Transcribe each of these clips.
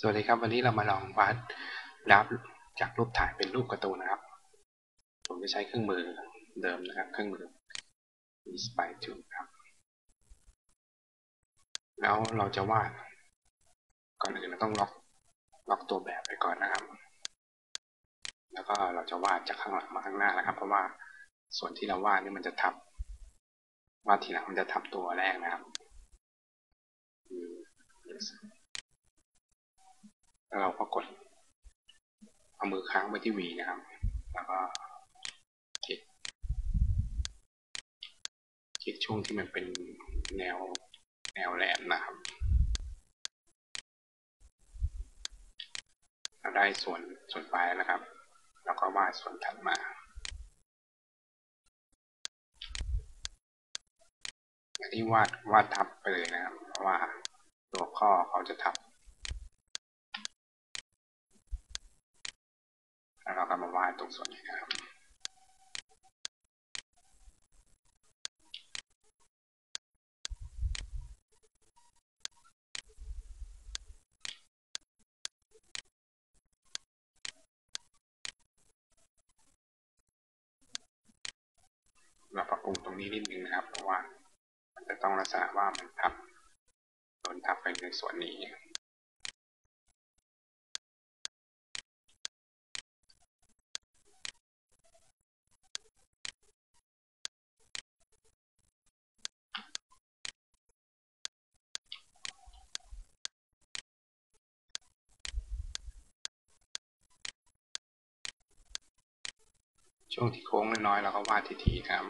สวัสดีครับ วันนี้เรามาลองวาดรับจากรูปถ่ายเป็นรูปการ์ตูนนะครับ ผมจะใช้เครื่องมือเดิมนะครับ เครื่องมือ Inspire 2ครับ แล้วเราจะวาด ก่อนอื่นเราต้องล็อกล็อกตัวแบบไปก่อนนะครับ แล้วก็เราจะวาดจากข้างหลังมาข้างหน้านะครับ เพราะว่าส่วนที่เราวาดนี่มันจะทับวาดทีหลังมันจะทับตัวแรกนะครับ แล้วเราก็กดเอามือค้างไว้ที่ V นะครับ แล้วก็คลิกคลิกช่วงที่มันเป็นแนวแนวแหลมนะครับเราได้ส่วนส่วนปลายแล้วนะครับ แล้วก็วาดส่วนถัดมาอันนี้วาดวาดทับไปเลยนะครับ เพราะว่าตัวข้อเขาจะทับ แล้วเราก็มาวาดตรงส่วนนี้นะครับเราปรับปรุงตรงนี้นิดนึงนะครับ เพราะว่า มันจะต้องลักษณะว่ามันทับโดนทับไปในส่วนนี้ ช่วงที่โค้งน้อยๆเราก็วาดทีๆครับ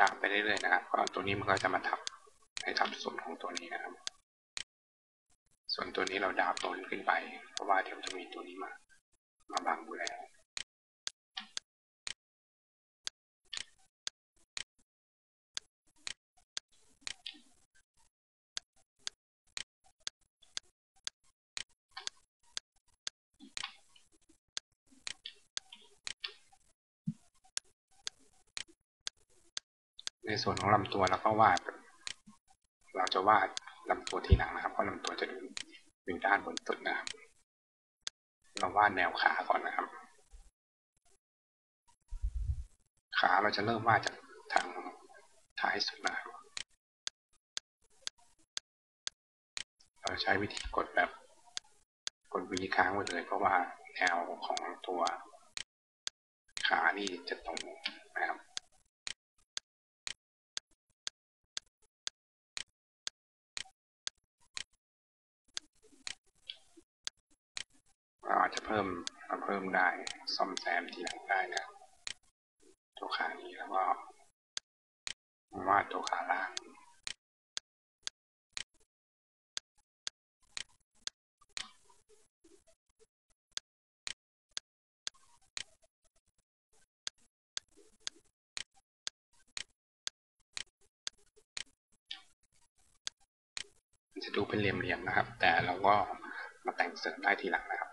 ดามไปเรื่อยๆนะครับก็ตัวนี้มันก็จะมาทับให้ทับส่วนของตัวนี้นะครับ ส่วนตัวนี้เราดาบตัวนี้ขึ้นไป เพราะว่าเดี๋ยวจะมีตัวนี้มา มาบังอยู่แล้ว ในส่วนของลำตัวเราก็วาด เราจะวาดลำตัวทีหลังนะครับ เพราะลำตัวจะอยู่ด้านบนสุดนะครับ เราวาดแนวขาก่อนนะครับ ขาเราจะเริ่มวาดจากทางท้ายสุดนะครับ เราใช้วิธีกดแบบกดวีค้างไว้เลยเพราะว่าแนวของตัวขานี่จะตรงนะครับเราอา จจะเพิ่มมาเพิ่มได้ ซ่อมแซมทีหลังได้นะตัวขานี้แล้วก็วาดตัวขาล่างจะดูเป็นเหลี่ยมๆนะครับ แต่เราก็มาแต่งเสริมได้ทีหลังนะครับ